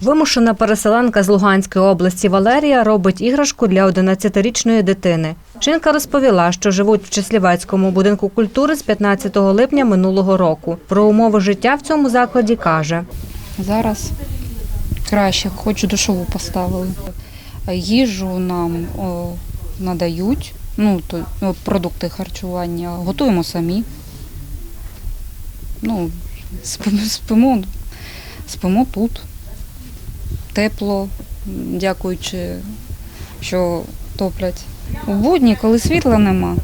Вимушена переселенка з Луганської області Валерія робить іграшку для 11-річної дитини. Жінка розповіла, що живуть в Чеслівецькому будинку культури з 15 липня минулого року. Про умови життя в цьому закладі каже. Зараз краще, хоч душову поставили. Їжу нам надають, ну, то, продукти харчування, готуємо самі. Ну, спимо, спимо, спимо тут. Тепло, дякуючи, що топлять. У будні, коли світла нема,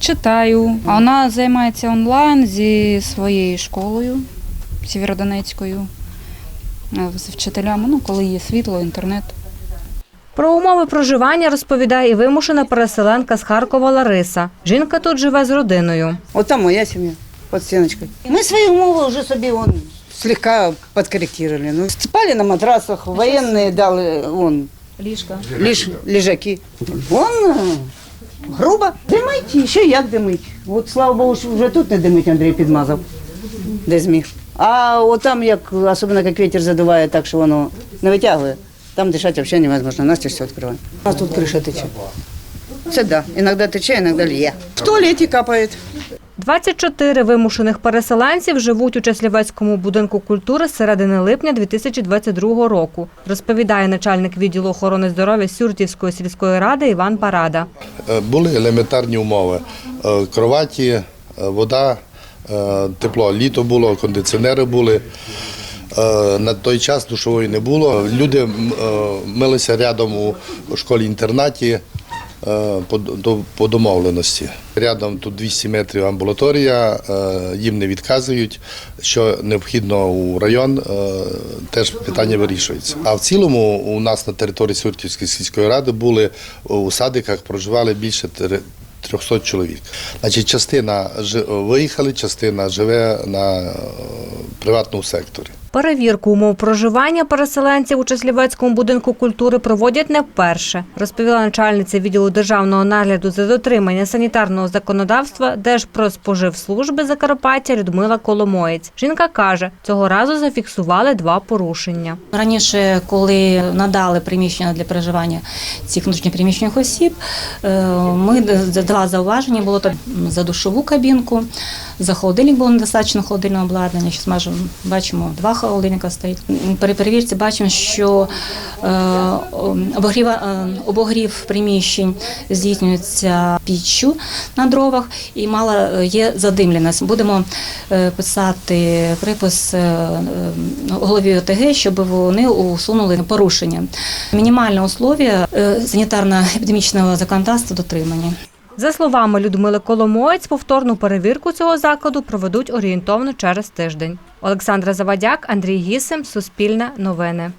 читаю. А вона займається онлайн зі своєю школою Сєвєродонецькою е, з вчителями, ну, коли є світло, інтернет. Про умови проживання розповідає і вимушена переселенка з Харкова Лариса. Жінка тут живе з родиною. Там моя семья, под стеночкой. Мы свои умовы уже себе вон слегка подкорректировали. Ну, спали на матрасах, военные дали вон Ліжка. лиш, лежаки. Вон е, грубо. Димить, ще як димить. От слава Богу, що вже тут не димить, Андрій підмазав, де зміг. А от там, як, особливо як вітер задуває так, що воно не витягує, там дишати взагалі невозможно, Настя все відкриває. У нас тут криша тече. Це да, іноді тече, іноді лє. В туалеті капає. 24 вимушених переселенців живуть у Чеслівецькому будинку культури з середини липня 2022 року, розповідає начальник відділу охорони здоров'я Сюртівської сільської ради Іван Парада. Е, Були елементарні умови: Е, кроваті, е, вода, тепло. Літо було, кондиціонери були. На той час душової не було. Люди милися рядом у школі-інтернаті по, до- по домовленості. Рядом тут 200 метрів амбулаторія, е, їм не відказують. Що необхідно у район, е, теж питання вирішується. А в цілому у нас на території Суртівської сільської ради були у садиках, проживали більше 300 чоловік. Значить, частина виїхали, частина живе на е, приватному секторі. Перевірку умов проживання переселенців у Чеслівецькому будинку культури проводять не вперше, розповіла начальниця відділу державного нагляду за дотримання санітарного законодавства Держпродспоживслужби Закарпаття Людмила Коломоєць. Жінка каже, цього разу зафіксували два порушення. Раніше, коли надали приміщення для проживання цих внутрішньопереміщених осіб, е, ми два зауваження було то за душову кабінку, за холодильник було недостатньо холодильного обладнання. Зараз бачимо два холодильника стоїть. При перевірці бачимо, що е, обогрів, е, обогрів приміщень здійснюється піччю на дровах і мало е, є задимленість. Будемо писати припис голові ОТГ, щоб вони усунули порушення. Мінімальне условие санітарно-епідемічного законодавства дотримані. За словами Людмили Коломоєць, повторну перевірку цього закладу проведуть орієнтовно через тиждень. Олександра Завадяк, Андрій Гісим, Суспільне новини.